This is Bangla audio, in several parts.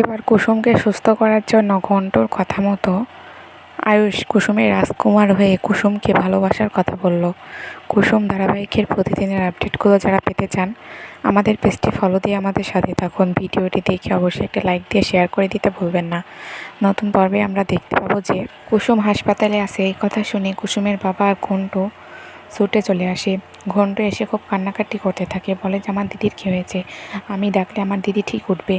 এবার কুসুমকে সুস্থ করার জন্য ঘন্টুর কথা মতো আয়ুষ কুসুমের রাজকুমার হয়ে কুসুমকে ভালোবাসার কথা বলল। কুসুম ধারাবাহিকের প্রতিদিনের আপডেটগুলো যারা পেতে চান, আমাদের পেজটি ফলো দিয়ে আমাদের সাথে থাকুন। ভিডিওটি দেখে অবশ্যই একটা লাইক দিয়ে শেয়ার করে দিতে ভুলবেন না। নতুন পর্বে আমরা দেখতে পাবো যে কুসুম হাসপাতালে আছে এই কথা শুনে কুসুমের বাবা আর ঘন্টু ছুটে চলে আসে। ঘন্টু এসে খুব কান্নাকাটি করতে থাকে। বলে যে, আমার দিদির কী হয়েছে? আমি ডাকলে আমার দিদি ঠিক উঠবে।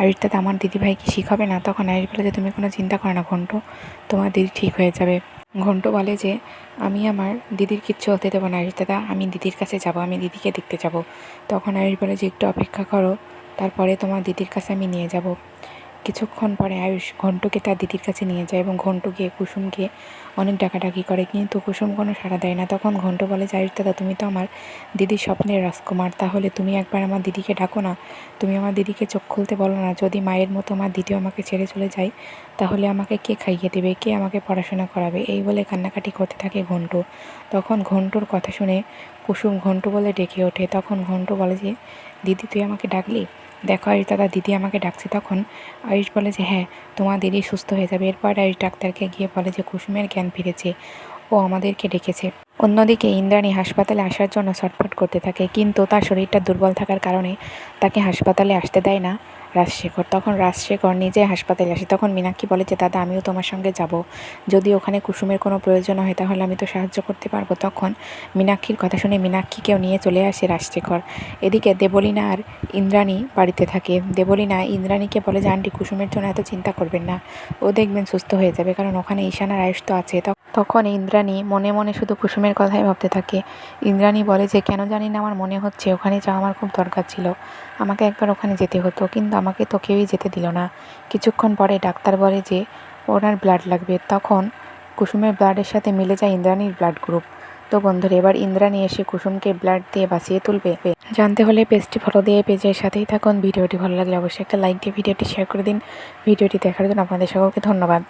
আয়ুষ দাদা আমার দিদিভাই কি হবে না? তখন আয়ুষ বলে যে, তুমি কোনো চিন্তা করো না ঘন্টু, তোমার দিদি ঠিক হয়ে যাবে। ঘন্টু বলে যে, আমি আমার দিদির কিচ্ছু হতে দেবো না আয়ুষ দাদা, আমি দিদির কাছে যাব, আমি দিদিকে দেখতে যাব। তখন আয়ুষ বলে যে, একটু অপেক্ষা করো, তারপরে তোমার দিদির কাছে আমি নিয়ে যাব। কিছুক্ষণ পরে আয়ুষ ঘন্টুকে তার দিদির কাছে নিয়ে যায় এবং ঘন্টু গিয়ে কুসুমকে অনেক ডাকাডাকি করে। কিন্তু কুসুম কোনো সাড়া দেয় না। তখন ঘন্টু বলে যে আয়ুষ দাদা, তুমি তো আমার দিদির স্বপ্নের রাজকুমার। তাহলে তুমি একবার আমার দিদিকে ডাকো না। তুমি আমার দিদিকে চোখ খুলতে বলো না। যদি মায়ের মতো আমার দিদিও আমাকে ছেড়ে চলে যায়, তাহলে আমাকে কে খাইয়ে দেবে? কে আমাকে পড়াশোনা করাবে? এই বলে কান্নাকাটি করতে থাকে ঘন্টু। তখন ঘন্টুর কথা শুনে কুসুম ঘন্টু বলে ডেকে ওঠে। তখন ঘন্টু বলে যে, দিদি, তুই আমাকে ডাকলি? দেখো আয়ুষ দাদা দিদি আমাকে ডাকছে তখন। আয়ুষ বলে যে হ্যাঁ তোমার দিদি সুস্থ হয়ে যাবে। এরপর আয়ুষ ডাক্তারকে গিয়ে বলে যে, কুসুমের জ্ঞান ফিরেছে। ও আমাদেরকে ডেকেছে। অন্যদিকে ইন্দ্রাণী হাসপাতালে আসার জন্য ছটফট করতে থাকে, কিন্তু তার শরীরটা দুর্বল থাকার কারণে তাকে হাসপাতালে আসতে দেয় না। রাজশেখর। তখন রাজশেখর নিজে হাসপাতালে আসে। তখন মীনাক্ষী বলে যে, দাদা, আমিও তোমার সঙ্গে যাব। যদি ওখানে কুসুমের কোনো প্রয়োজন হয়, তাহলে আমি তো সাহায্য করতে পারব। তখন মীনাক্ষীর কথা শুনে মীনাক্ষীকেও নিয়ে চলে আসে রাজশেখর। এদিকে দেবলীনা আর ইন্দ্রাণী বাড়িতে থাকে। দেবলীনা ইন্দ্রাণীকে বলে, যে, আন্টি, কুসুমের জন্য এত চিন্তা করবেন না। ও দেখবেন সুস্থ হয়ে যাবে, কারণ ওখানে ঈশানার আয়ুষ তো আছে। তখন ইন্দ্রাণী মনে মনে শুধু কুসুমের কথাই ভাবতে থাকে। ইন্দ্রাণী বলে যে, কেন জানি না আমার মনে হচ্ছে, ওখানে যাওয়া আমার খুব দরকার ছিল। আমাকে একবার ওখানে যেতে হতো, কিন্তু আমাকে তো কেউই যেতে দিল না। কিছুক্ষণ পরে ডাক্তার বলে যে, ওনার ব্লাড লাগবে। তখন কুসুমের ব্লাডের সাথে মিলে যায় ইন্দ্রাণীর ব্লাড গ্রুপ তো বন্ধুরা, এবার ইন্দ্রাণী এসে কুসুমকে ব্লাড দিয়ে বাঁচিয়ে তুলবে। জানতে হলে পেজটি ফলো দিয়ে পেজের সাথেই থাকুন। ভিডিওটি ভালো লাগলে অবশ্যই একটা লাইক দিয়ে ভিডিওটি শেয়ার করে দিন। ভিডিওটি দেখার জন্য আপনাদের সকলকে ধন্যবাদ।